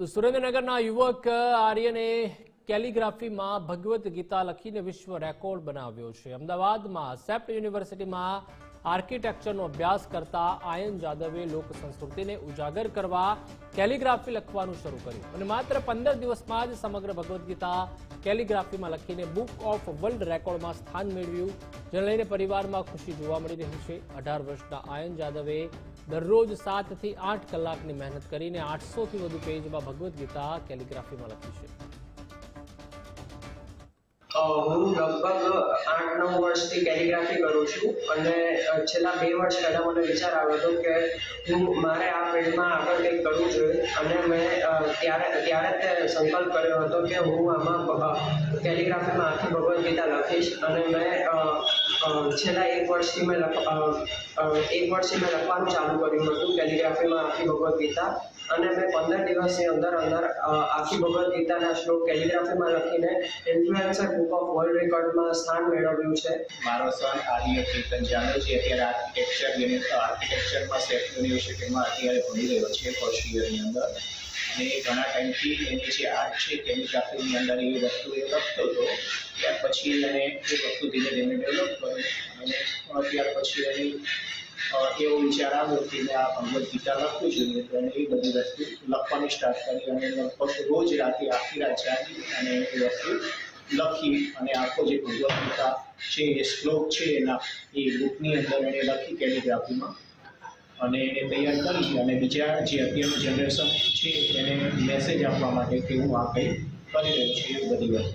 તો સુરેન્દ્રનગરના યુવક આર્યને કેલિગ્રાફીમાં ભગવદ્ ગીતા લખીને વિશ્વ રેકોર્ડ બનાવ્યો છે. અમદાવાદમાં સેપ્ટ યુનિવર્સિટીમાં આર્કિટેક્ચરનો અભ્યાસ કરતા આયન જાદવે લોક સંસ્કૃતિને ઉજાગર કરવા કેલિગ્રાફી લખવાનું શરૂ કર્યું. અને માત્ર પંદર દિવસમાં જ સમગ્ર ભગવદ્ ગીતા કેલિગ્રાફીમાં લખીને બુક ઓફ વર્લ્ડ રેકોર્ડમાં સ્થાન મેળવ્યું, જેને લઈને પરિવારમાં ખુશી જોવા મળી રહી છે. અઢાર વર્ષના આયન જાદવે દરરોજ સાતથી આઠ કલાકની મહેનત કરીને આઠસોથી વધુ પેજમાં ભગવદ્ ગીતા કેલિગ્રાફીમાં લખી છે. હું લગભગ આઠ, નવ વર્ષથી કેલિગ્રાફી કરું છું અને છેલ્લા બે વર્ષ પહેલાં મને વિચાર આવ્યો હતો કે હું, મારે આ ફિલ્ડમાં આગળ કંઈક કરવું જોઈએ. અને મેં ત્યારે ત્યારે તે સંકલ્પ કર્યો હતો કે હું આમાં કેલિગ્રાફીમાં આખી ભગવદ્ ગીતા લખીશ. અને મેં છેલ્લા એક વર્ષથી મેં લખ એક વર્ષથી મેં લખવાનું ચાલુ કર્યું હતું કેલિગ્રાફીમાં આખી ભગવદ્ ગીતા અને મેં પંદર દિવસની અંદર અંદર આખી ભગવદ્ ગીતાના શ્લોક કેલિગ્રાફીમાં લખીને ઇન્ફ્લુએન્સર બુક ઓફ વર્લ્ડ રેકોર્ડમાં સ્થાન મેળવ્યું છે. મારો સન આર્ય કીર્તન જાનો છે અત્યારે આર્કિટેક્ચર યુનિટ આર્કિટેક્ચરમાં સ્ટેટ યુનિવર્સિટીમાં અત્યારે ભણી રહ્યો છે ફર્સ્ટ યરની અંદર. અને ઘણા ટાઈમથી એની જે આર્ટ છે, કેલિગ્રાફીની અંદર એ વસ્તુ એ લખતો હતો. ત્યાર પછી એને એ વસ્તુ ધીમે ધીમે ડેવલપ કર્યું. અને ત્યાર પછી એની એવો વિચાર આવ્યો કે મેં આ ભગવદ્ ગીતા લખવું જોઈએ, તો એને એ બધી વસ્તુ લખવાની સ્ટાર્ટ કરી અને લગભગ રોજ રાતે આખી રાત જાગી અને એ વસ્તુ લખી અને આખો જે ભગવદ્ ગીતા છે, એ શ્લોક છે એના, એ બુકની અંદર એણે લખી કેલિગ્રાફીમાં અને એને તૈયાર કરી અને બીજા જે અત્યારનું જનરેશન છે, એને મેસેજ આપવા માટે કે હું આ કંઈ કરી રહ્યો છું એ બધી વસ્તુ.